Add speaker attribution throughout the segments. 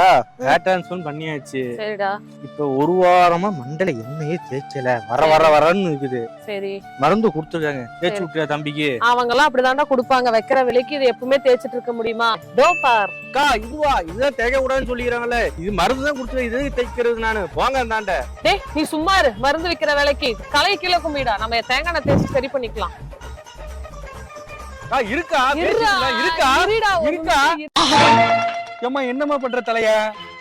Speaker 1: அக்கா டிரான்ஸ்ஃபர் பண்ணியாச்சு.
Speaker 2: சரிடா.
Speaker 1: இப்ப ஒரு வாரமா மண்டல எண்ணெயே தேய்ச்சல. வர வர வரன்னு இருக்குது.
Speaker 2: சரி.
Speaker 1: மருந்து கொடுத்துருக்காங்க. தேய்ச்சி. விட்டுற தம்பிக்கு.
Speaker 2: அவங்க எல்லாம் அப்படிதான்டா கொடுப்பாங்க. வைக்கிற விலைக்கு இது எப்பவுமே தேய்ச்சிட்டு இருக்க முடியுமா? டோ பார்.
Speaker 1: அக்கா இதுவா? இதுதான் தேய்க்க கூடாதுன்னு சொல்லிக்கிறாங்களே இது மருந்து தான் கொடுத்து இது தைக்கிறது நானு? போங்க அந்தாண்ட.
Speaker 2: டேய் நீ சும்மா இரு. மருந்து விக்கிற விலைக்கு. களை கீழே கும்பிடா நம்ம தேங்காய் தேய்ச்சி சரி பண்ணிக்கலாம்.
Speaker 1: இருக்கா? இருக்கா? இருக்கா?
Speaker 2: எம்மா
Speaker 1: ஏம்மா என்னம்மா பண்ற தலையா?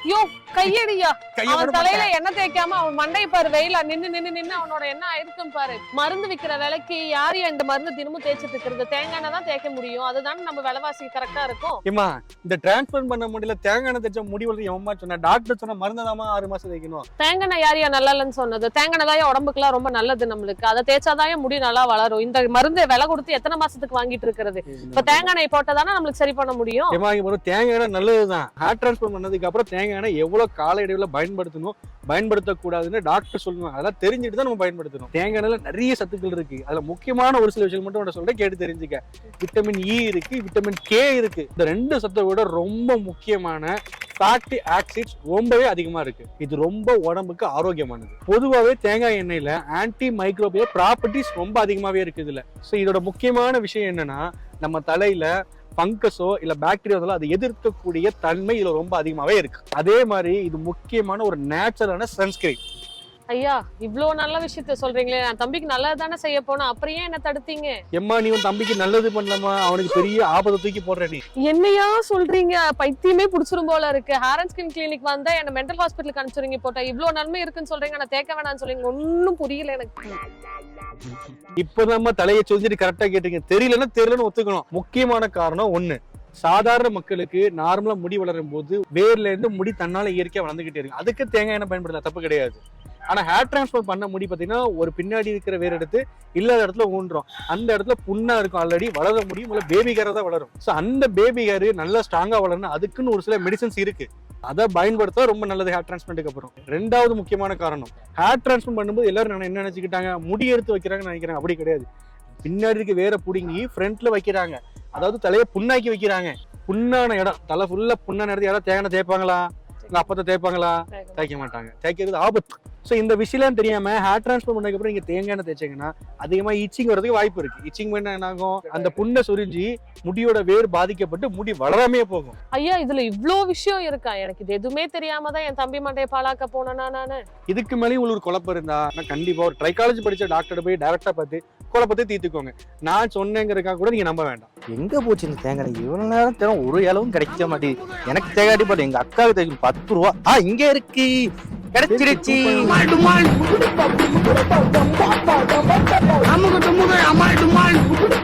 Speaker 2: யோ கையடியா
Speaker 1: கைய
Speaker 2: அவன் தலையில எண்ணெய் தேய்க்காம அவன் மண்டை பாரு வெயில நின்னு நின்னு நின்னு அவனோட என்ன ஆயிருக்கும் பாரு. மருந்து விக்கிற விலைக்கு யார் இந்த மருந்து தினமும் தேய்ச்சிட்டு இருக்கிறது? தேங்காய் தான் தேய்க்க முடியும். அதுதானே நம்ம விலைவாசி கரெக்டா இருக்கும்.
Speaker 3: ஏமா இந்த டிரான்ஸ்பர் பண்ண முடியல தேங்காய் எண்ணெய் தைச்ச முடி வளர்ந்து எவமா சொன்னா டாக்டர் சொன்ன மருந்து ஆறு மாசம் தைக்கணும்
Speaker 2: தேங்காய் யாரையா நல்லா இல்லைன்னு சொன்னது? தேங்காய் தான் உடம்புக்குலாம் ரொம்ப நல்லது நம்மளுக்கு. அதை தேய்ச்சாதான் முடி நல்லா வளரும். இந்த மருந்து விலை கொடுத்து எத்தனை மாசத்துக்கு வாங்கிட்டு இருக்கிறது? இப்ப தேங்காய் போட்டதானே நம்மளுக்கு சரி பண்ண முடியும்.
Speaker 3: ஏமா தேங்காய் நல்லதுதான். ஹேர் டிரான்ஸ்பர் பண்ணதுக்கு அப்புறம் தேங்காய் தேங்காய் எவ்வளவு கால இடைவெளியில பயன்படுத்தணும் பயன்படுத்தக்கூடாதுன்னு டாக்டர் சொல்லுவாங்க அதெல்லாம் தெரிஞ்சுட்டு தான் நம்ம பயன்படுத்தணும். தேங்காய் எண்ணெய்ல நிறைய சத்துக்கள் இருக்கு. அதுல முக்கியமான ஒரு சில விஷயம் மட்டும் நான் சொல்றேன் கேட்டு தெரிஞ்சுக்க. விட்டமின் இ e இருக்கு விட்டமின் கே இருக்கு. இந்த ரெண்டு சத்தை விட ரொம்ப முக்கியமான ஃபேட்டி ஆக்சிட்ஸ் ரொம்பவே அதிகமாக இருக்கு. இது ரொம்ப உடம்புக்கு ஆரோக்கியமானது. பொதுவாகவே தேங்காய் எண்ணெயில் ஆன்டி மைக்ரோபிய ப்ராப்பர்ட்டிஸ் ரொம்ப அதிகமாகவே இருக்குது இதில். ஸோ இதோட முக்கியமான விஷயம் என்னன்னா நம்ம தலையில பங்கஸோ இல்ல பாக்டீரியாவோ அதை எதிர்க்கக்கூடிய தன்மை இதுல ரொம்ப அதிகமாவே இருக்கு. அதே மாதிரி இது முக்கியமான ஒரு நேச்சுரலான சன்ஸ்கிரீன்
Speaker 2: ஐயா இவ்ளோ நல்ல விஷயத்த சொல்றீங்களே. நான் தம்பிக்கு நல்லது தானே செய்ய போனோம் அப்புறம் ஏன் என்ன தடுத்தீங்க?
Speaker 3: எம்மா நீ உன் தம்பிக்கு நல்லது பண்ணலாமா அவனுக்கு பெரிய ஆபத்தை தூக்கி போடுற நீ.
Speaker 2: என்னையா சொல்றீங்க? பைத்தியமே புடிச்சிரும் போல இருக்கு. ஹேர் அண்ட் ஸ்கின் கிளினிக் வந்தா என்ன மென்டல் ஹாஸ்பிட்டலுக்கு அனுப்பிச்சுறீங்க போட்டா. இவ்ளோ நன்மை இருக்குன்னு சொல்றீங்க. நான் தேக்க வேணாம்னு சொல்றீங்க. ஒன்னும் புரியல எனக்கு.
Speaker 3: இப்போ நம்ம தலையை சொல்லிட்டு கரெக்டா கேட்டீங்க. தெரியலன்னா தெரியலன்னு ஒத்துக்கணும். முக்கியமான காரணம் ஒண்ணு. சாதாரண மக்களுக்கு நார்மலா முடி வளரும் போது வேர்ல இருந்து முடி தன்னால இயற்கையா வளர்ந்துகிட்டே இருக்கு. அதுக்கு தேங்காய் எண்ணெய் பயன்படுத்தலாம் தப்பு கிடையாது. ஆனால் ஹேர் டிரான்ஸ்ஃபர் பண்ண முடி பார்த்தீங்கன்னா ஒரு பின்னாடி இருக்கிற வேர் எடுத்து இல்லாத இடத்துல ஊன்றோம். அந்த இடத்துல புண்ணாக இருக்கும் ஆல்ரெடி வளர முடியும் இல்லை பேபி ஹேரை தான் வளரும். ஸோ அந்த பேபி ஹேர் நல்லா ஸ்ட்ராங்காக வளரணும் அதுக்குன்னு ஒரு சில மெடிசன்ஸ் இருக்குது அதை பயன்படுத்த ரொம்ப நல்லது ஹேர் டிரான்ஸ்பிளான்ட்டுக்கு அப்புறம். ரெண்டாவது முக்கியமான காரணம் ஹேர் டிரான்ஸ்பிளான்ட் பண்ணும்போது எல்லாரும் என்ன- நினச்சிக்கிட்டாங்க முடி எடுத்து வைக்கிறாங்கன்னு நினைக்கிறாங்க. அப்படி கிடையாது. பின்னாடி இருக்க வேற பிடுங்கி ஃப்ரண்ட்ல வைக்கிறாங்க. அதாவது தலையை புண்ணாக்கி வைக்கிறாங்க. புண்ணான இடம் தலை ஃபுல்லாக புண்ணான இடத்துல யாராவது தேங்காய் தேய்ப்பாங்களா? அப்பத்தை தேய்ப்பாங்களா? தேய்க்க மாட்டாங்க. தேய்க்கிறது ஆபத்து. ஸோ இந்த விஷயம்லாம் தெரியாம ஹேர் டிரான்ஸ்ஃபர் பண்ணதுக்கு அப்புறம் நீங்க தேங்காய் எண்ணெய் தேய்ச்சீங்கன்னா அதிகமா இச்சிங் வரதுக்கு வாய்ப்பு இருக்கு. இச்சிங் பண்ண என்ன ஆகும் அந்த புண்ணை சுரிஞ்சு முடியோட வேர் பாதிக்கப்பட்டு முடி வளராமே போகும்.
Speaker 2: ஐயா இதுல இவ்ளோ விஷயம் இருக்கா? எனக்கு இது எதுவுமே தெரியாம தான் என் தம்பி மண்டைய பாலாக்க போனேனா நானு?
Speaker 3: இதுக்கு மேலேயும் உங்களுக்கு குழப்பம் இருந்தா நான் கண்டிப்பா ஒரு ட்ரைகாலஜி படிச்ச டாக்டர் போய் டைரக்டா பார்த்து குழப்பத்தை தீர்த்துக்கோங்க. நான் சொன்னேங்கிறதுக்காக கூட நீங்க நம்ப வேண்டாம்.
Speaker 1: எங்க போச்சு இந்த தேங்காய் இவ்வளவு நேரம் தேவை ஒரு அளவும் கிடைக்க மாட்டேங்குது. எனக்கு தேங்காய் போட்டு எங்க அக்காவுக்கு தேய்க்கும் பத்து ரூபா. ஆ இங்க இருக்கு. கிடைச்சிருச்சு.